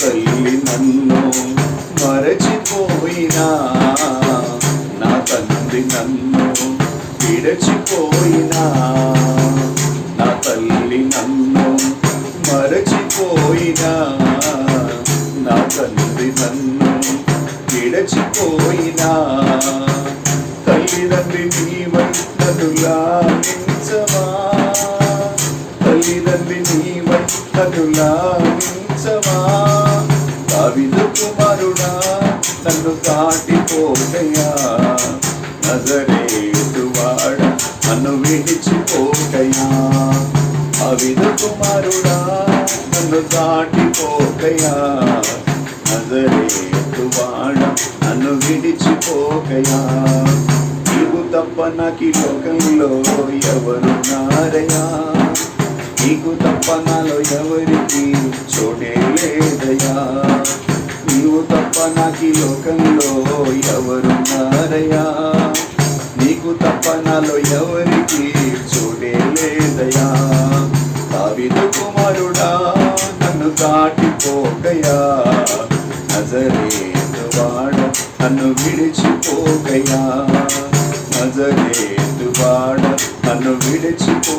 తల్లి నన్ను మరచిపోయినా. నా తండ్రి నన్ను విడచిపోయినా. నా తల్లి నన్ను మరచిపోయినా. నా తండ్రి నన్ను విడచిపోయినా. తల్లిదండ్రి నీవై నన్ను లాలించవా. తల్లిదండ్రి నీవై నన్ను లాలించవా. కుమారుడా నన్ను దాటిపోకయా నజరేటువాడ నన్ను విడిచిపోకయా అవిధ కుమారుడా నన్ను దాటిపోకయా నజరేటువాడ నన్ను విడిచిపోకయా నీకు తప్ప నాకు ఈ ఎవరు నారయా? నీకు తప్ప నాలో ఎవరికి నీవు తప్ప నాకు ఈ లోకంలో ఎవరున్నారయ్యా నీకు తప్ప నాలో ఎవరికి చూడే లేదయ్యా. దావిదు కుమారుడా నన్ను దాటిపోకయా నజరేతు వాడ నన్ను విడిచిపోకయా నజరేతు వాడ నన్ను విడిచిపో